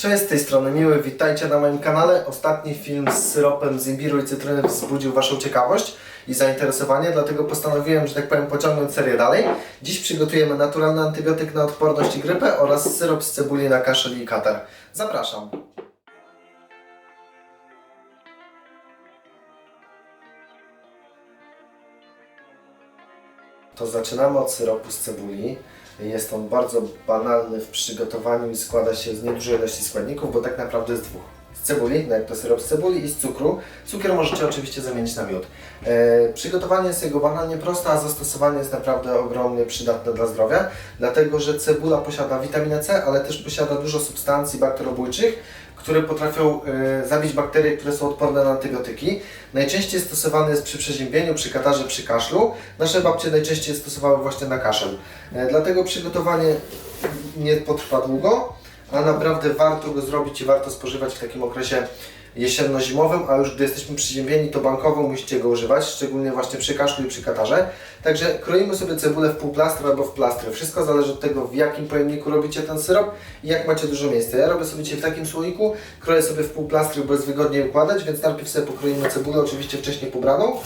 Cześć, z tej strony Miły, witajcie na moim kanale. Ostatni film z syropem z imbiru i cytryny wzbudził Waszą ciekawość i zainteresowanie, dlatego postanowiłem, że tak powiem, pociągnąć serię dalej. Dziś przygotujemy naturalny antybiotyk na odporność i grypę oraz syrop z cebuli na kaszel i katar. Zapraszam. To zaczynamy od syropu z cebuli. Jest on bardzo banalny w przygotowaniu i składa się z niedużej ilości składników, bo tak naprawdę z dwóch. Z cebuli, no jak to syrop z cebuli i z cukru. Cukier możecie oczywiście zamienić na miód. E, przygotowanie jest jego banalnie proste, a zastosowanie jest naprawdę ogromnie przydatne dla zdrowia, dlatego że cebula posiada witaminę C, ale też posiada dużo substancji bakterobójczych, które potrafią e, zabić bakterie, które są odporne na antybiotyki. Najczęściej stosowany jest przy przeziębieniu, przy katarze, przy kaszlu. Nasze babcie najczęściej stosowały właśnie na kaszel. E, dlatego przygotowanie nie potrwa długo, a naprawdę warto go zrobić i warto spożywać w takim okresie jesienno-zimowym, a już gdy jesteśmy przeziębieni, to bankowo musicie go używać, szczególnie właśnie przy kaszlu i przy katarze. Także kroimy sobie cebulę w pół plastra albo w plastry. Wszystko zależy od tego, w jakim pojemniku robicie ten syrop i jak macie dużo miejsca. Ja robię sobie dzisiaj w takim słoiku, kroję sobie w pół plastry, bo jest wygodniej układać, więc najpierw sobie pokroimy cebulę, oczywiście wcześniej pobraną,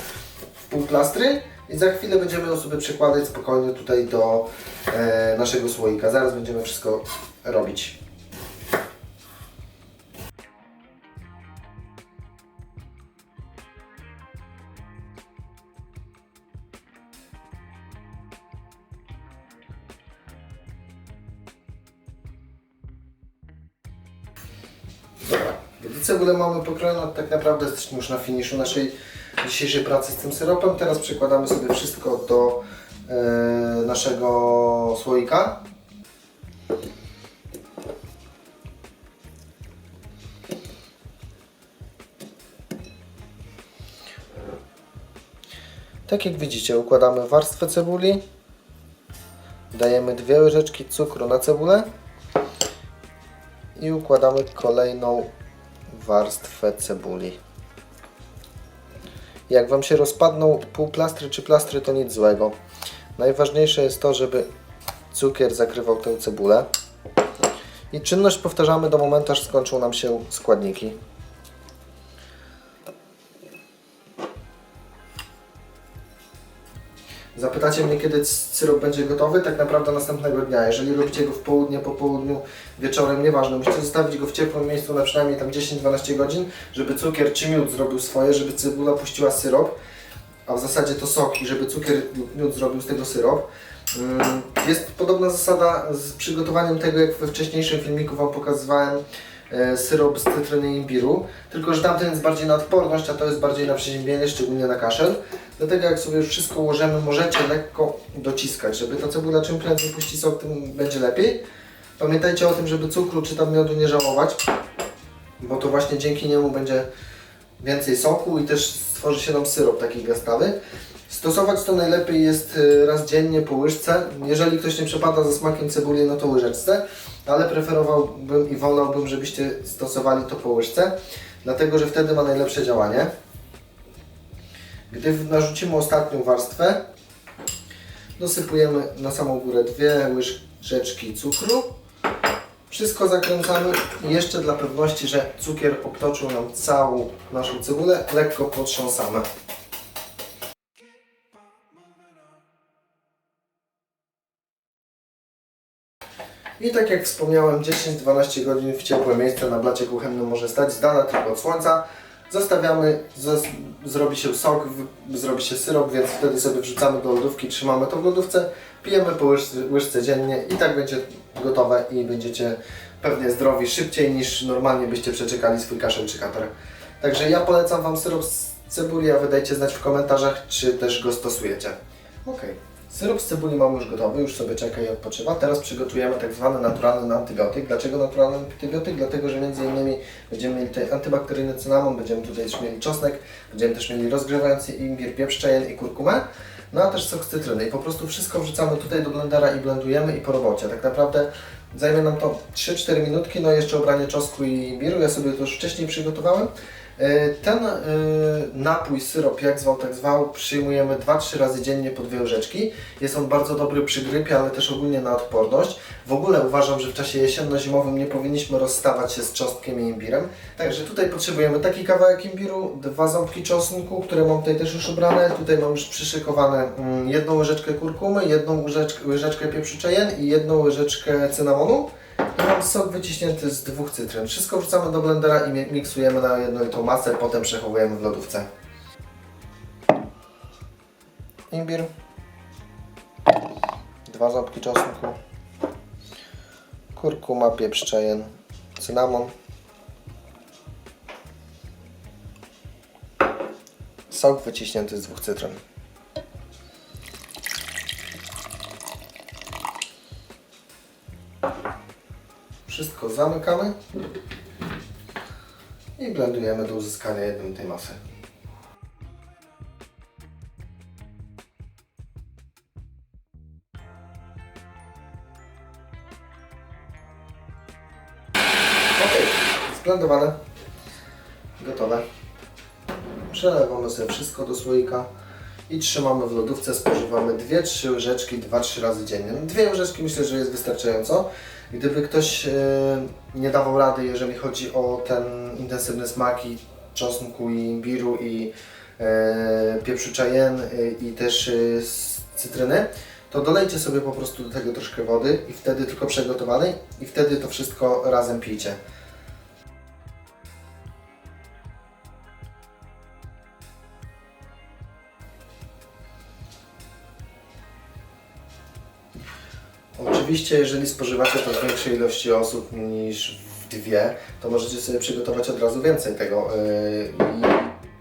w pół plastry i za chwilę będziemy ją sobie przekładać spokojnie tutaj do e, naszego słoika. Zaraz będziemy wszystko robić. Cebulę mamy pokrojoną, tak naprawdę jesteśmy już na finiszu naszej dzisiejszej pracy z tym syropem. Teraz przekładamy sobie wszystko do e, naszego słoika. Tak jak widzicie, układamy warstwę cebuli. Dajemy dwie łyżeczki cukru na cebulę i układamy kolejną warstwę cebuli. Jak Wam się rozpadną półplastry czy plastry, to nic złego. Najważniejsze jest to, żeby cukier zakrywał tę cebulę. I czynność powtarzamy do momentu, aż skończą nam się składniki. Zapytacie mnie, kiedy syrop będzie gotowy? Tak naprawdę następnego dnia. Jeżeli robicie go w południe, po południu, wieczorem, nieważne. Musicie zostawić go w ciepłym miejscu na przynajmniej tam 10-12 godzin, żeby cukier czy miód zrobił swoje, żeby cebula puściła syrop, a w zasadzie to sok i żeby cukier lub miód zrobił z tego syrop. Mm, Jest podobna zasada z przygotowaniem tego, jak we wcześniejszym filmiku Wam pokazywałem e, syrop z cytryny i imbiru, tylko że tamten jest bardziej na odporność, a to jest bardziej na przeziębienie, szczególnie na kaszel. Dlatego jak sobie już wszystko ułożymy, możecie lekko dociskać, żeby ta cebula czym prędzej puści sok, tym będzie lepiej. Pamiętajcie o tym, żeby cukru czy tam miodu nie żałować, bo to właśnie dzięki niemu będzie więcej soku i też stworzy się nam syrop taki gastawy. Stosować to najlepiej jest y, raz dziennie po łyżce. Jeżeli ktoś nie przepada za smakiem cebuli, no to łyżeczce, ale preferowałbym i wolałbym, żebyście stosowali to po łyżce, dlatego że wtedy ma najlepsze działanie. Gdy narzucimy ostatnią warstwę, dosypujemy na samą górę dwie łyżeczki cukru. Wszystko zakręcamy i jeszcze dla pewności, że cukier obtoczył nam całą naszą cebulę, lekko potrząsamy. I tak jak wspomniałem, 10-12 godzin w ciepłe miejsce na blacie kuchennym może stać, z dala tylko od słońca. Zostawiamy, zos- zrobi się sok, zrobi się syrop, więc wtedy sobie wrzucamy do lodówki, trzymamy to w lodówce, pijemy po łyżce, łyżce dziennie i tak będzie gotowe i będziecie pewnie zdrowi szybciej niż normalnie byście przeczekali swój kaszel czy katar. Także ja polecam Wam syrop z cebuli, a wy dajcie znać w komentarzach, czy też go stosujecie. Okej. Syrop z cebuli mamy już gotowy, już sobie czeka i odpoczywa. Teraz przygotujemy tak zwany naturalny antybiotyk. Dlaczego naturalny antybiotyk? Dlatego, że między innymi będziemy mieli tutaj antybakteryjny cynamon, będziemy tutaj też mieli czosnek, będziemy też mieli rozgrywający imbir, pieprz i kurkumę, no a też sok z cytryny. I po prostu wszystko wrzucamy tutaj do blendera i blendujemy i po robocie. Tak naprawdę zajmie nam to 3-4 minutki, no i jeszcze obranie czosnku i imbiru. Ja sobie to już wcześniej przygotowałem. E, Ten e, napój, syrop, jak zwał, tak zwał, przyjmujemy 2-3 razy dziennie po dwie łyżeczki. Jest on bardzo dobry przy grypie, ale też ogólnie na odporność. W ogóle uważam, że w czasie jesienno-zimowym nie powinniśmy rozstawać się z czosnkiem i imbirem. Także tutaj potrzebujemy taki kawałek imbiru, dwa ząbki czosnku, które mam tutaj też już ubrane. Tutaj mam już przyszykowane mm, jedną łyżeczkę kurkumy, jedną łyżeczkę, łyżeczkę pieprzu i jedną łyżeczkę cynamonu. I mam sok wyciśnięty z dwóch cytryn. Wszystko wrzucamy do blendera i mi- miksujemy na jednolitą masę, potem przechowujemy w lodówce. Imbir. Dwa ząbki czosnku. Kurkuma, pieprz cayenne, cynamon. Sok wyciśnięty z dwóch cytryn. Wszystko zamykamy i blendujemy do uzyskania jednolitej masy. Ok, zblendowane, gotowe. Przelewamy sobie wszystko do słoika i trzymamy w lodówce, spożywamy 2-3 łyżeczki 2-3 razy dziennie. No, Dwie łyżeczki myślę, że jest wystarczająco. Gdyby ktoś e, nie dawał rady, jeżeli chodzi o ten intensywny smak i czosnku i imbiru i e, pieprzu cayenne e, i też cytryny, to dolejcie sobie po prostu do tego troszkę wody i wtedy tylko przegotowanej i wtedy to wszystko razem pijcie. Oczywiście, jeżeli spożywacie to w większej ilości osób niż w dwie, to możecie sobie przygotować od razu więcej tego yy, i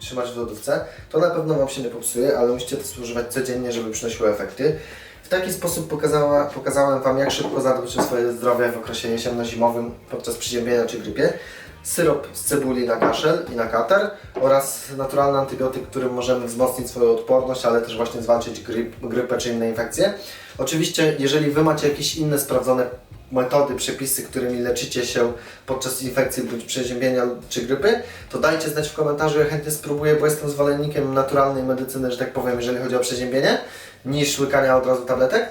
trzymać w lodówce. To na pewno Wam się nie popsuje, ale musicie to spożywać codziennie, żeby przynosiło efekty. W taki sposób pokazała, pokazałem Wam, jak szybko zadbać o swoje zdrowie w okresie jesienno-zimowym podczas przeziębienia czy grypie. Syrop z cebuli na kaszel i na katar oraz naturalny antybiotyk, którym możemy wzmocnić swoją odporność, ale też właśnie zwalczyć gryp, grypę czy inne infekcje. Oczywiście, jeżeli Wy macie jakieś inne sprawdzone metody, przepisy, którymi leczycie się podczas infekcji bądź przeziębienia czy grypy, to dajcie znać w komentarzu, ja chętnie spróbuję, bo jestem zwolennikiem naturalnej medycyny, że tak powiem, jeżeli chodzi o przeziębienie, niż łykania od razu tabletek.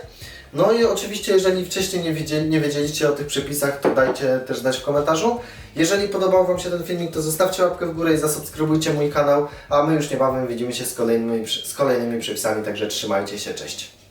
No i oczywiście, jeżeli wcześniej nie, wiedzieli, nie wiedzieliście o tych przepisach, to dajcie też znać w komentarzu. Jeżeli podobał Wam się ten filmik, to zostawcie łapkę w górę i zasubskrybujcie mój kanał, a my już niebawem widzimy się z kolejnymi, z kolejnymi przepisami, także trzymajcie się, cześć.